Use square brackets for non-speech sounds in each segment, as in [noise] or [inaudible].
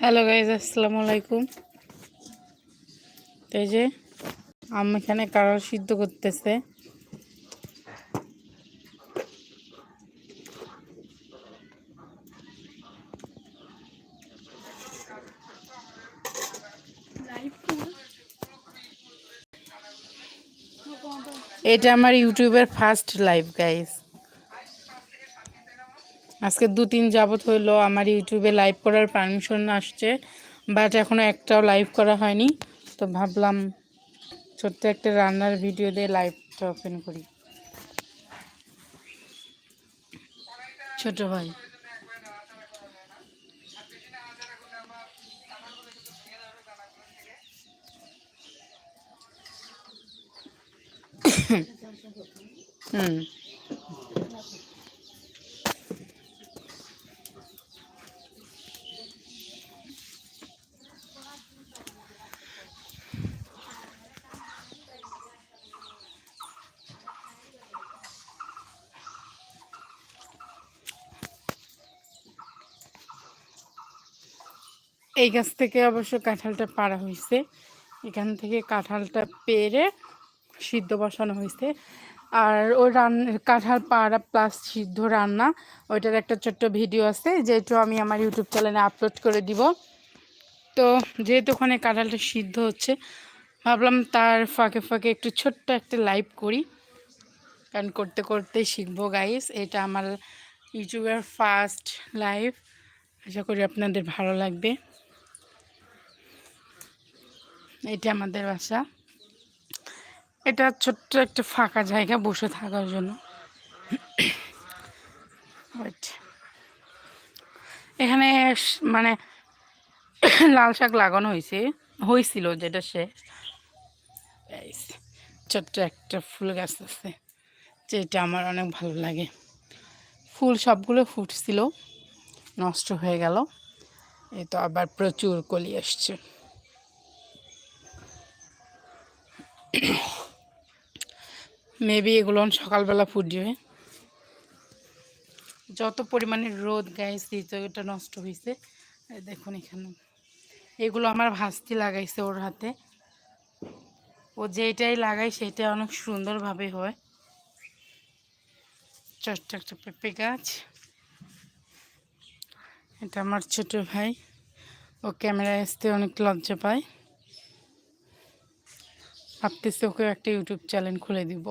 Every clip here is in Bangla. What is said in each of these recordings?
হ্যালো গাইজ আসসালামু আলাইকুম। তো এই যে, আম এখানে কারাল সিদ্ধ করতেছে। এটা আমার ইউটিউবের ফার্স্ট লাইভ গাইজ আজকে দু তিন যাবত হইল আমার ইউটিউবে লাইভ করার পারমিশন আসছে বাট এখনও একটাও লাইভ করা হয়নি। তো ভাবলাম ছোট্ট একটা রান্নার ভিডিও দিয়ে লাইভটা ওপেন করি। ছোট ভাই। [coughs] হুম। এই গাছ থেকে অবশ্য কাঁঠালটা পাড়া হয়েছে। এখান থেকে কাঁঠালটা পেরে সিদ্ধ বসানো হয়েছে। আর ওই রান, কাঁঠাল পাড়া প্লাস সিদ্ধ রান্না, ওইটার একটা ছোট্ট ভিডিও আছে, যেহেতু আমি আমার ইউটিউব চ্যানেলে আপলোড করে দিব। তো যেহেতু ওখানে কাঁঠালটা সিদ্ধ হচ্ছে, ভাবলাম তার ফাঁকে ফাঁকে একটু ছোট্ট একটা লাইভ করি। কারণ করতে করতে শিখব গাইস এটা আমার ইউটিউবের ফার্স্ট লাইভ আশা করি আপনাদের ভালো লাগবে। এটা আমাদের বাসা। এটা ছোট্ট একটা ফাঁকা জায়গা বসে থাকার জন্য। এখানে মানে [coughs] লাল শাক লাগানো হয়েছে। হয়েছিল যেটা সে ছোট্ট একটা ফুল গাছ আছে, যেটা আমার অনেক ভালো লাগে। ফুল সবগুলো ফুটছিল, নষ্ট হয়ে গেল। এই তো আবার প্রচুর কলি আসছে। মেবি এগুলো সকালবেলা ফুটবে যত পরিমাণে রোদ গাইস দিয়েছে এটা নষ্ট হয়েছে দেখুন এখানে। এগুলো আমার ভাস্তি লাগাইছে ওর হাতে। ও যেটাই লাগাই সেটা অনেক সুন্দরভাবে হয়। ছোট্ট একটা পেঁপে গাছ। এটা আমার ছোট ভাই। ও ক্যামেরায় আসতে অনেক লজ্জা পায়। ভাবতেছে ওকে একটা ইউটিউব চ্যানেল খুলে দিব।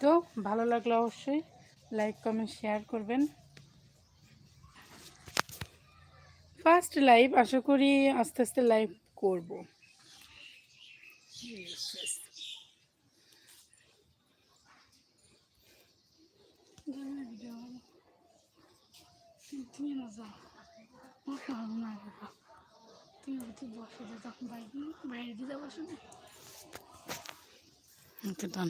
তো ভালো লাগল অবশ্যই লাইক, কমেন্ট, শেয়ার করবেন। ফার্স্ট লাইভ আশা করি আস্তে আস্তে লাইভ করব। তুমি না যাও। আমার পারব না। তুমি যদি বসে যাও, তখন বাইরে বাইরে দিয়ে বসো না। ওকে ডান।